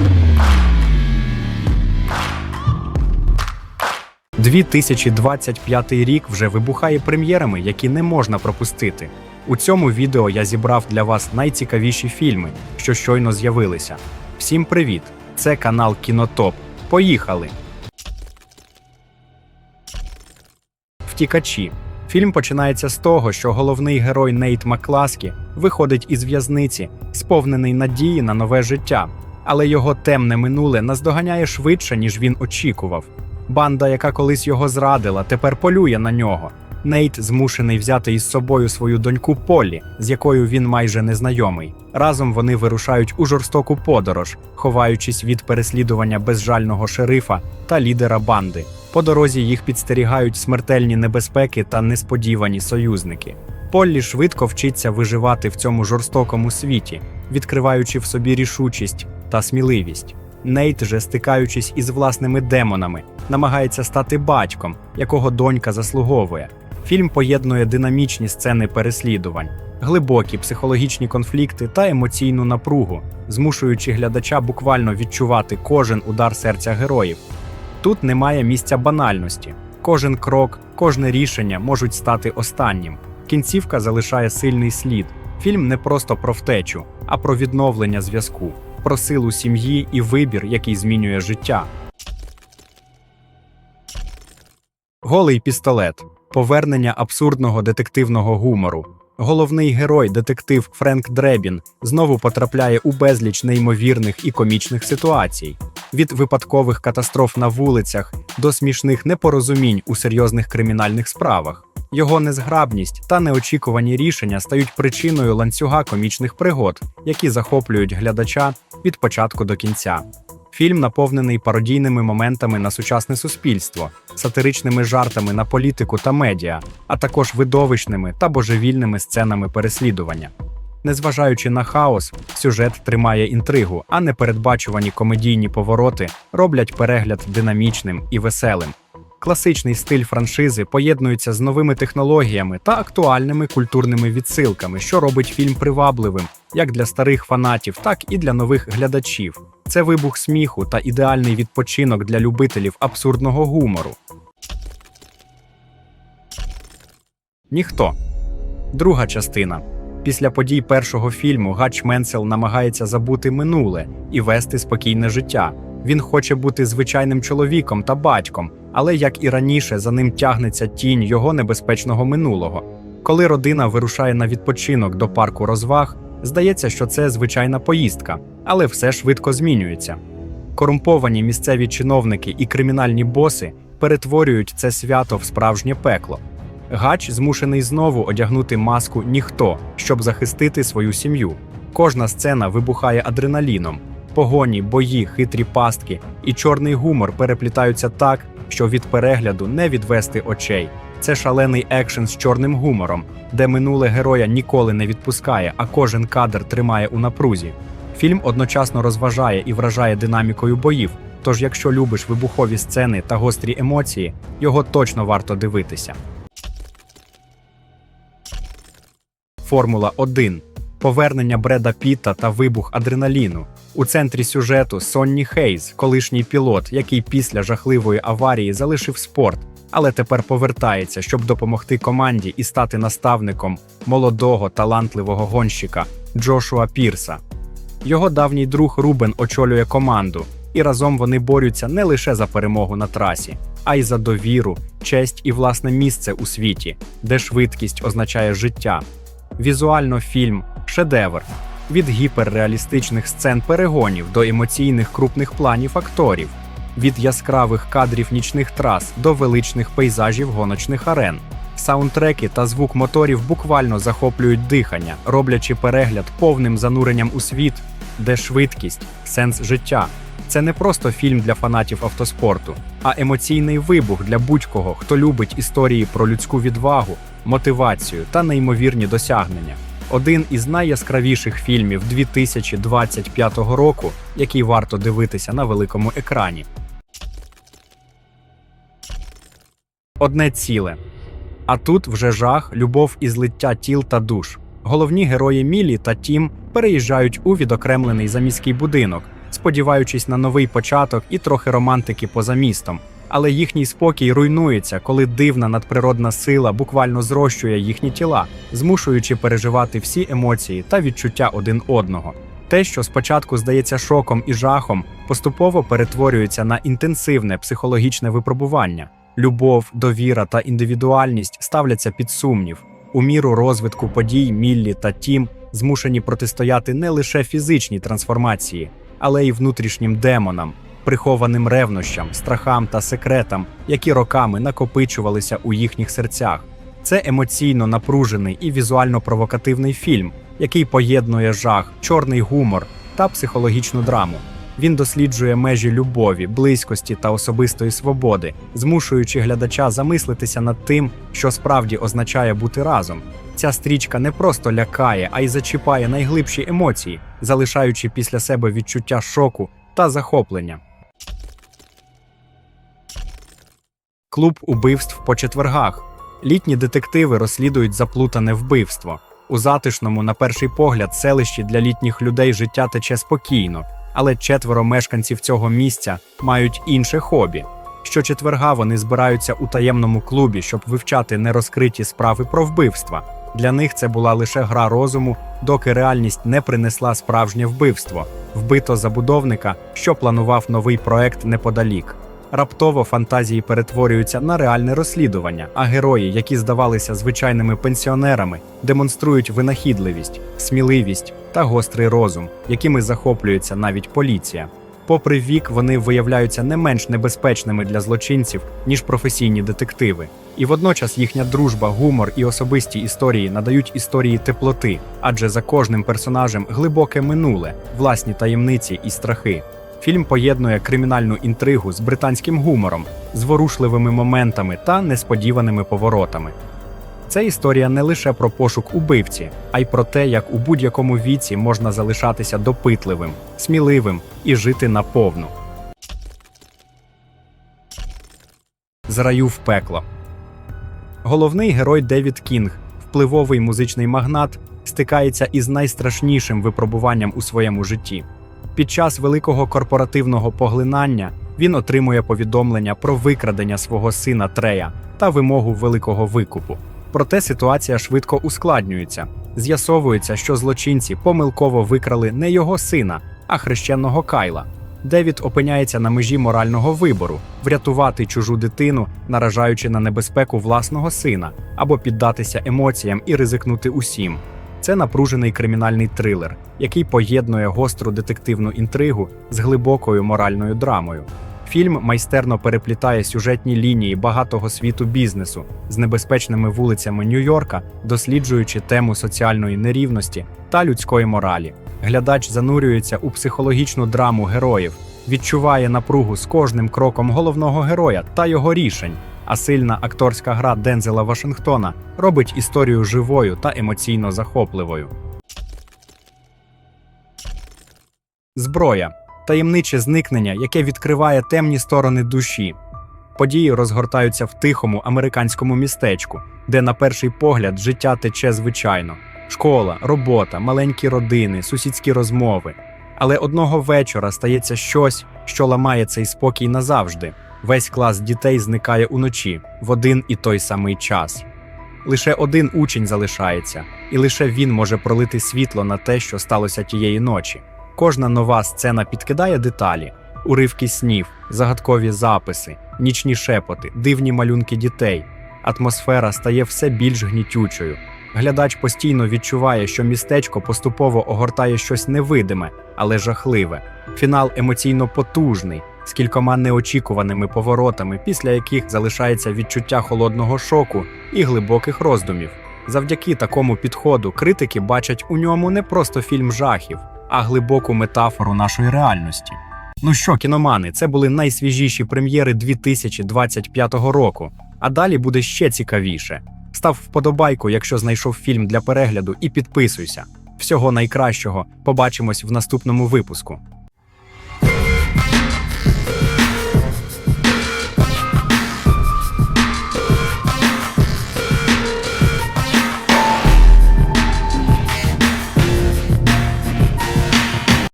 – 2025 рік вже вибухає прем'єрами, які не можна пропустити. У цьому відео я зібрав для вас найцікавіші фільми, що щойно з'явилися. Всім привіт! Це канал Кінотоп. Поїхали! Втікачі. Фільм починається з того, що головний герой Нейт Макласкі виходить із в'язниці, сповнений надії на нове життя, але його темне минуле наздоганяє швидше, ніж він очікував. Банда, яка колись його зрадила, тепер полює на нього. Нейт змушений взяти із собою свою доньку Полі, з якою він майже незнайомий. Разом вони вирушають у жорстоку подорож, ховаючись від переслідування безжального шерифа та лідера банди. По дорозі їх підстерігають смертельні небезпеки та несподівані союзники. Поллі швидко вчиться виживати в цьому жорстокому світі, відкриваючи в собі рішучість та сміливість. Нейт же, стикаючись із власними демонами, намагається стати батьком, якого донька заслуговує. Фільм поєднує динамічні сцени переслідувань, глибокі психологічні конфлікти та емоційну напругу, змушуючи глядача буквально відчувати кожен удар серця героїв. Тут немає місця банальності. Кожен крок, кожне рішення можуть стати останнім. Кінцівка залишає сильний слід. Фільм не просто про втечу, а про відновлення зв'язку, про силу сім'ї і вибір, який змінює життя. Голий пістолет повернення абсурдного детективного гумору. Головний герой, детектив Френк Дребін, знову потрапляє у безліч неймовірних і комічних ситуацій від випадкових катастроф на вулицях до смішних непорозумінь у серйозних кримінальних справах. Його незграбність та неочікувані рішення стають причиною ланцюга комічних пригод, які захоплюють глядача від початку до кінця. Фільм наповнений пародійними моментами на сучасне суспільство, сатиричними жартами на політику та медіа, а також видовищними та божевільними сценами переслідування. Незважаючи на хаос, сюжет тримає інтригу, а непередбачувані комедійні повороти роблять перегляд динамічним і веселим. Класичний стиль франшизи поєднується з новими технологіями та актуальними культурними відсилками, що робить фільм привабливим як для старих фанатів, так і для нових глядачів. Це вибух сміху та ідеальний відпочинок для любителів абсурдного гумору. Ніхто. Друга частина. Після подій першого фільму Гач Менсел намагається забути минуле і вести спокійне життя. Він хоче бути звичайним чоловіком та батьком, але як і раніше, за ним тягнеться тінь його небезпечного минулого. Коли родина вирушає на відпочинок до парку розваг, здається, що це звичайна поїздка, але все швидко змінюється. Корумповані місцеві чиновники і кримінальні боси перетворюють це свято в справжнє пекло. Гач змушений знову одягнути маску ніхто, щоб захистити свою сім'ю. Кожна сцена вибухає адреналіном. Погоні, бої, хитрі пастки і чорний гумор переплітаються так, що від перегляду не відвести очей. Це шалений екшен з чорним гумором, де минуле героя ніколи не відпускає, а кожен кадр тримає у напрузі. Фільм одночасно розважає і вражає динамікою боїв. Тож, якщо любиш вибухові сцени та гострі емоції, його точно варто дивитися. Формула 1. Повернення Бреда Піта та вибух адреналіну. У центрі сюжету Сонні Хейз, колишній пілот, який після жахливої аварії залишив спорт, але тепер повертається, щоб допомогти команді і стати наставником молодого талантливого гонщика Джошуа Пірса. Його давній друг Рубен очолює команду, і разом вони борються не лише за перемогу на трасі, а й за довіру, честь і власне місце у світі, де швидкість означає життя. Візуально фільм шедевр від гіперреалістичних сцен перегонів до емоційних крупних планів акторів, від яскравих кадрів нічних трас до величних пейзажів гоночних арен. Саундтреки та звук моторів буквально захоплюють дихання, роблячи перегляд повним зануренням у світ, де швидкість, сенс життя. Це не просто фільм для фанатів автоспорту, а емоційний вибух для будь-кого, хто любить історії про людську відвагу, мотивацію та неймовірні досягнення. Один із найяскравіших фільмів 2025 року, який варто дивитися на великому екрані. Одне ціле. А тут вже жах, любов і злиття тіл та душ. Головні герої Мілі та Тім переїжджають у відокремлений заміський будинок, сподіваючись на новий початок і трохи романтики поза містом. Але їхній спокій руйнується, коли дивна надприродна сила буквально зрощує їхні тіла, змушуючи переживати всі емоції та відчуття один одного. Те, що спочатку здається шоком і жахом, поступово перетворюється на інтенсивне психологічне випробування. Любов, довіра та індивідуальність ставляться під сумнів. У міру розвитку подій Міллі та Тім змушені протистояти не лише фізичній трансформації, але й внутрішнім демонам, прихованим ревнощам, страхам та секретам, які роками накопичувалися у їхніх серцях. Це емоційно напружений і візуально провокативний фільм, який поєднує жах, чорний гумор та психологічну драму. Він досліджує межі любові, близькості та особистої свободи, змушуючи глядача замислитися над тим, що справді означає бути разом. Ця стрічка не просто лякає, а й зачіпає найглибші емоції, залишаючи після себе відчуття шоку та захоплення. Клуб убивств по четвергах. Літні детективи розслідують заплутане вбивство. У затишному, на перший погляд, селищі для літніх людей життя тече спокійно, але четверо мешканців цього місця мають інше хобі. Щочетверга вони збираються у таємному клубі, щоб вивчати нерозкриті справи про вбивства. Для них це була лише гра розуму, доки реальність не принесла справжнє вбивство, вбито забудовника, що планував новий проект неподалік. Раптово фантазії перетворюються на реальне розслідування, а герої, які здавалися звичайними пенсіонерами, демонструють винахідливість, сміливість та гострий розум, якими захоплюється навіть поліція. Попри вік, вони виявляються не менш небезпечними для злочинців, ніж професійні детективи. І водночас їхня дружба, гумор і особисті історії надають історії теплоти, адже за кожним персонажем глибоке минуле, власні таємниці і страхи. Фільм поєднує кримінальну інтригу з британським гумором, зворушливими моментами та несподіваними поворотами. Це історія не лише про пошук убивці, а й про те, як у будь-якому віці можна залишатися допитливим, сміливим і жити наповну. З раю в пекло. Головний герой Девід Кінг, впливовий музичний магнат, стикається із найстрашнішим випробуванням у своєму житті. Під час великого корпоративного поглинання він отримує повідомлення про викрадення свого сина Трея та вимогу великого викупу. Проте ситуація швидко ускладнюється. З'ясовується, що злочинці помилково викрали не його сина, а хрещеного Кайла. Девід опиняється на межі морального вибору врятувати чужу дитину, наражаючи на небезпеку власного сина, або піддатися емоціям і ризикнути усім. Це напружений кримінальний трилер, який поєднує гостру детективну інтригу з глибокою моральною драмою. Фільм майстерно переплітає сюжетні лінії багатого світу бізнесу з небезпечними вулицями Нью-Йорка, досліджуючи тему соціальної нерівності та людської моралі. Глядач занурюється у психологічну драму героїв, відчуває напругу з кожним кроком головного героя та його рішень. А сильна акторська гра Дензела Вашингтона робить історію живою та емоційно захопливою. Зброя таємниче зникнення, яке відкриває темні сторони душі. Події розгортаються в тихому американському містечку, де на перший погляд життя тече звичайно: школа, робота, маленькі родини, сусідські розмови. Але одного вечора стається щось, що ламає цей спокій назавжди. Весь клас дітей зникає уночі в один і той самий час. Лише один учень залишається, і лише він може пролити світло на те, що сталося тієї ночі. Кожна нова сцена підкидає деталі: уривки снів, загадкові записи, нічні шепоти, дивні малюнки дітей. Атмосфера стає все більш гнітючою. Глядач постійно відчуває, що містечко поступово огортає щось невидиме, але жахливе. Фінал емоційно потужний, з кількома неочікуваними поворотами, після яких залишається відчуття холодного шоку і глибоких роздумів. Завдяки такому підходу критики бачать у ньому не просто фільм жахів, а глибоку метафору нашої реальності. Ну що, кіномани, це були найсвіжіші прем'єри 2025 року. А далі буде ще цікавіше. Став вподобайку, якщо знайшов фільм для перегляду, і підписуйся. Всього найкращого. Побачимось в наступному випуску.